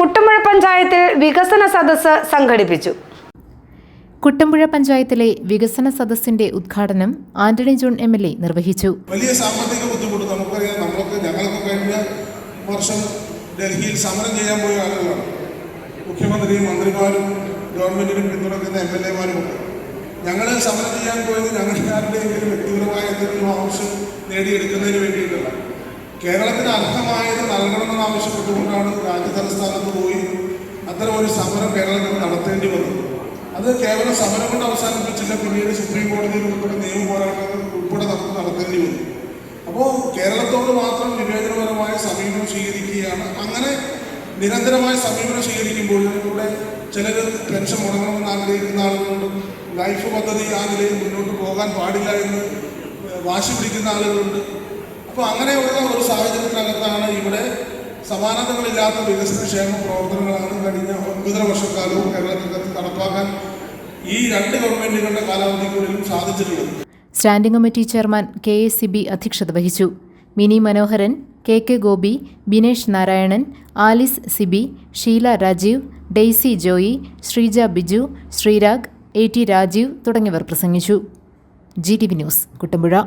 കുട്ടമ്പുഴ പഞ്ചായത്തിൽ വികസന സദസ്സ് സംഘടിപ്പിച്ചു. കുട്ടമ്പുഴ പഞ്ചായത്തിലെ വികസന സദസ്സിന്റെ ഉദ്ഘാടനം Antony John M L A നിർവഹിച്ചു. വലിയ സാമ്പത്തിക ബുദ്ധിമുട്ട് നമുക്കറിയാം. നമ്മൾക്ക് ഞങ്ങൾക്ക് കഴിഞ്ഞ വർഷം ഡൽഹിയിൽ സമരം ചെയ്യാൻ പോയ ആളുകളാണ്. മുഖ്യമന്ത്രിയും മന്ത്രിമാരും ഗവൺമെന്റിനും പിന്തുണക്കുന്ന എം എൽ എമാരുമൊക്കെ ഞങ്ങൾ സമരം ചെയ്യാൻ പോയത് ഞങ്ങളുടെ ആരുടെയെങ്കിലും വ്യക്തിപരമായ എന്തെങ്കിലും ആവശ്യം നേടിയെടുക്കുന്നതിന് വേണ്ടിയിട്ടല്ല കേരളത്തിന് അർഹമായത് നൽകണമെന്ന് ആവശ്യപ്പെട്ടുകൊണ്ടാണ് രാജ്യതലസ്ഥാനത്ത് പോയി അത്തരം ഒരു സമരം കേരളത്തിൽ നടത്തേണ്ടി വന്നത്. അത് കേവലം സമരം കൊണ്ട് അവസാനിപ്പിച്ചില്ല പിന്നീട് സുപ്രീം കോടതിയിൽ ഉൾപ്പെടെ നിയമ പോരാട്ടങ്ങൾ ഉൾപ്പെടെ നമുക്ക് നടത്തേണ്ടി വന്നു. അപ്പോൾ കേരളത്തോട് മാത്രം വിവേചനപരമായ സമീപനം സ്വീകരിക്കുകയാണ്. അങ്ങനെ നിരന്തരമായ സമീപനം സ്വീകരിക്കുമ്പോൾ ഇവിടെ ചിലർ പെൻഷൻ മുടങ്ങണമെന്ന് ആഗ്രഹിക്കുന്ന ആളുകളുണ്ട്. ലൈഫ് പദ്ധതി ആ നിലയിൽ മുന്നോട്ട് പോകാൻ പാടില്ല എന്ന് വാശി പിടിക്കുന്ന ആളുകളുണ്ട്. അപ്പോൾ അങ്ങനെയുള്ള ഒരു സാഹചര്യത്തിനകത്താണ് ഇവിടെ സമാനതകളില്ലാത്ത വികസന ക്ഷേമ പ്രവർത്തനങ്ങളാണ് കഴിഞ്ഞ ഒൻപതര വർഷക്കാലവും കേരളത്തിൽ നടപ്പാക്കാൻ ഈ രണ്ട് ഗവൺമെന്റുകളുടെ കാലാവധിക്കുള്ളിലും സാധിച്ചിട്ടുള്ളത്. Standing committee chairman K S C B അധ്യക്ഷത വഹിച്ചു. Mini Manoharan K K Gopi Binesh Narayanan Alice Siby Sheela Rajeev Daisy Joy Sreeja Biju Sreerag A T Rajeev തുടങ്ങിയവർ പ്രസംഗിച്ചു. G T V news Kuttampuzha.